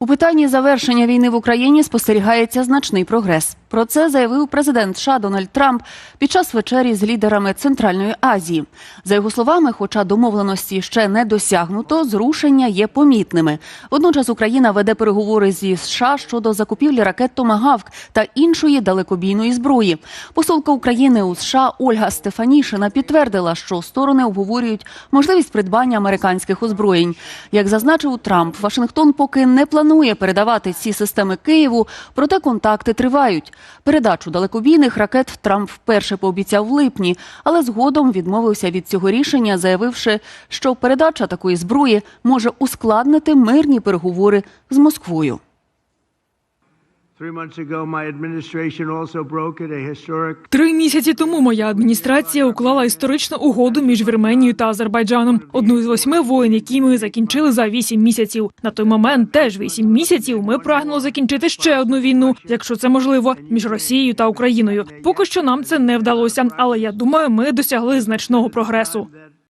У питанні завершення війни в Україні спостерігається значний прогрес. Про це заявив президент США Дональд Трамп під час вечері з лідерами Центральної Азії. За його словами, хоча домовленості ще не досягнуто, зрушення є помітними. Водночас Україна веде переговори зі США щодо закупівлі ракет Томагавк та іншої далекобійної зброї. Посолка України у США Ольга Стефанішина підтвердила, що сторони обговорюють можливість придбання американських озброєнь. Як зазначив Трамп, Вашингтон поки не планує передавати ці системи Києву, проте контакти тривають. Передачу далекобійних ракет Трамп вперше пообіцяв в липні, але згодом відмовився від цього рішення, заявивши, що передача такої зброї може ускладнити мирні переговори з Москвою. Три місяці тому моя адміністрація уклала історичну угоду між Вірменією та Азербайджаном. Одну із восьми воєн, які ми закінчили за вісім місяців. На той момент теж вісім місяців. Ми прагнули закінчити ще одну війну, якщо це можливо, між Росією та Україною. Поки що нам це не вдалося, але я думаю, ми досягли значного прогресу.